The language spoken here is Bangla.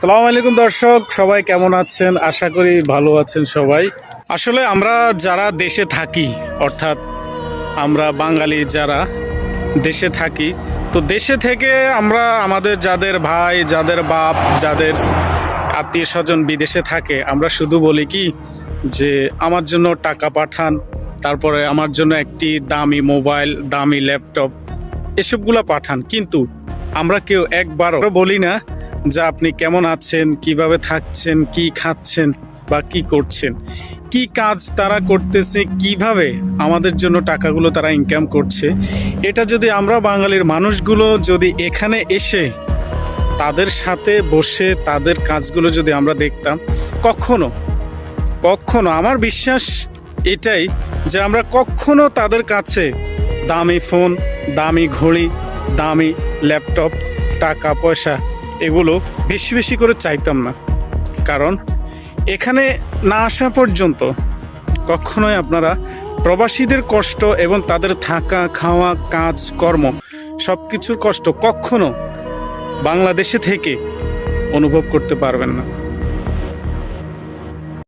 সালাম আলাইকুম দর্শক, সবাই কেমন আছেন? আশা করি ভালো আছেন সবাই। আসলে আমরা যারা দেশে থাকি, অর্থাৎ আমরা বাঙালি যারা দেশে থাকি, তো দেশে থেকে আমরা আমাদের যাদের ভাই, যাদের বাপ, যাদের আত্মীয় স্বজন বিদেশে থাকে, আমরা শুধু বলি কি যে আমার জন্য টাকা পাঠান, তারপরে আমার জন্য একটি দামি মোবাইল, দামি ল্যাপটপ, এসবগুলো পাঠান। কিন্তু আমরা কেউ একবারও বলি না যে আপনি কেমন আছেন, কীভাবে থাকছেন, কি খাচ্ছেন বা কি করছেন, কি কাজ তারা করতেছে, কীভাবে আমাদের জন্য টাকাগুলো তারা ইনকাম করছে, এটা যদি আমরা বাঙালির মানুষগুলো যদি এখানে এসে তাদের সাথে বসে তাদের কাজগুলো যদি আমরা দেখতাম, কখনো কখনো, আমার বিশ্বাস এটাই যে আমরা কখনো তাদের কাছে দামি ফোন দামি ঘড়ি, দামি ল্যাপটপ টাকা, পয়সা এগুলো বেশি বেশি করে চাইতাম না। কারণ এখানে না আসা পর্যন্ত কখনোই আপনারা প্রবাসীদের কষ্ট এবং তাদের থাকা, খাওয়া, কাজ, কর্ম সব কিছুর কষ্ট কখনো বাংলাদেশে থেকে অনুভব করতে পারবেন না।